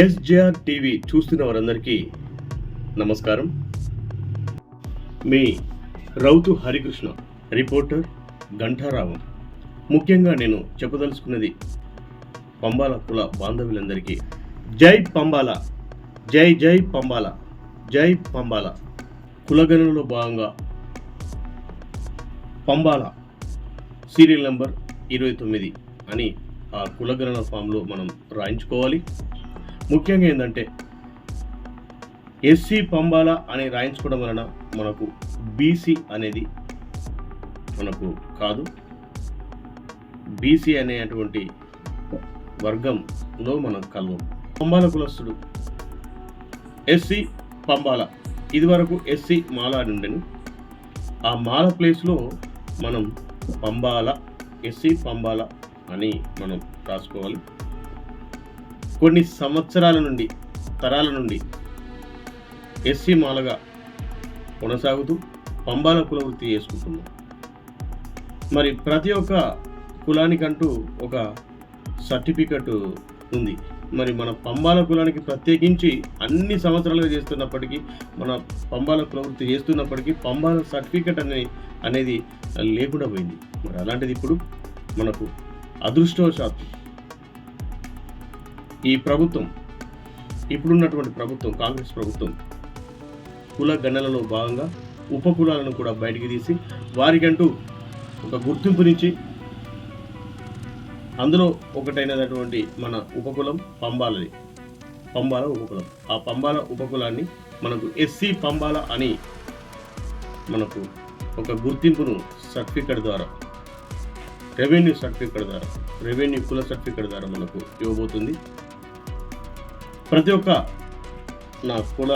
SJR TV చూస్తున్న వారందరికీ నమస్కారం. మీ రౌతు హరికృష్ణ రిపోర్టర్ గంఠారావం ముఖ్యంగా నేను చెప్పదలుచుకున్నది పంబాల కుల బాంధవులందరికీ. జై పంబాల జై జై పంబాల జై పంబాల. కులగణంలో భాగంగా పంబాల సీరియల్ నంబర్ ఇరవై తొమ్మిది అని ఆ కులగణన ఫామ్లో మనం రాయించుకోవాలి. ముఖ్యంగా ఏంటంటే ఎస్సీ పంబాల అని రాయించుకోవడం వలన మనకు బీసీ అనేది మనకు కాదు. బీసీ అనేటువంటి వర్గంలో మనం కలవం. పంబాల కులస్తుడు ఎస్సీ పంబాల ఇదివరకు ఎస్సీ మాల అని ఉండెను. ఆ మాల ప్లేస్లో మనం పంబాల ఎస్సీ పంబాల అని మనం రాసుకోవాలి. కొన్ని సంవత్సరాల నుండి తరాల నుండి ఎస్సీ మాలగా కొనసాగుతూ పంబాల కులవృత్తి చేసుకుంటున్నాం. మరి ప్రతి ఒక్క కులానికంటూ ఒక సర్టిఫికెట్ ఉంది. మరి మన పంబాల కులానికి ప్రత్యేకించి అన్ని సంవత్సరాలుగా చేస్తున్నప్పటికీ మన పంబాల ప్రవృత్తి చేస్తున్నప్పటికీ పంబాల సర్టిఫికెట్ అనే అనేది లేకుండా పోయింది. మరి అలాంటిది ఇప్పుడు మనకు అదృష్టవశాత్తు ఈ ప్రభుత్వం ఇప్పుడున్నటువంటి ప్రభుత్వం కాంగ్రెస్ ప్రభుత్వం కుల గణనలో భాగంగా ఉప కులాలను కూడా బయటికి తీసి వారికంటూ ఒక గుర్తింపునిచ్చి అందులో ఒకటైనటువంటి మన ఉపకులం పంబాలది. పంబాల ఉపకులం ఆ పంబాల ఉపకులాన్ని మనకు ఎస్సీ పంబాల అని మనకు ఒక గుర్తింపును సర్టిఫికెట్ ద్వారా రెవెన్యూ సర్టిఫికెట్ ద్వారా రెవెన్యూ కుల సర్టిఫికెట్ ద్వారా మనకు ఇవ్వబోతుంది. ప్రతి ఒక్క నా కుల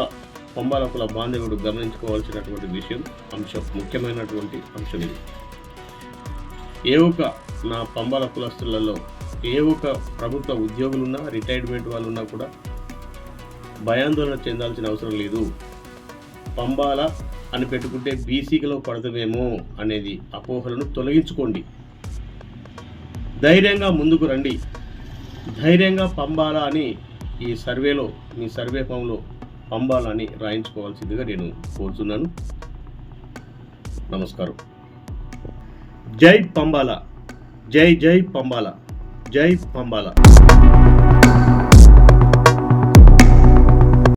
పంబాల కుల బాంధవుడు గమనించుకోవాల్సినటువంటి విషయం అంశం ముఖ్యమైనటువంటి అంశం ఇది. ఏ ఒక్క నా పంబాల కులస్తులలో ఏ ఒక్క ప్రభుత్వ ఉద్యోగులున్నా రిటైర్మెంట్ వాళ్ళు ఉన్నా కూడా భయాందోళన చెందాల్సిన అవసరం లేదు. పంబాల అని పెట్టుకుంటే బీసీకిలో పడతామేమో అనేది అపోహలను తొలగించుకోండి. ధైర్యంగా ముందుకు రండి. ధైర్యంగా పంబాల అని ఈ సర్వేలో మీ సర్వే ఫామ్లో పంపాలని రాయించుకోవాల్సిందిగా నేను కోరుతున్నాను నమస్కారం. జై పంబాల. జై జై పంబాల. జై పంబాల.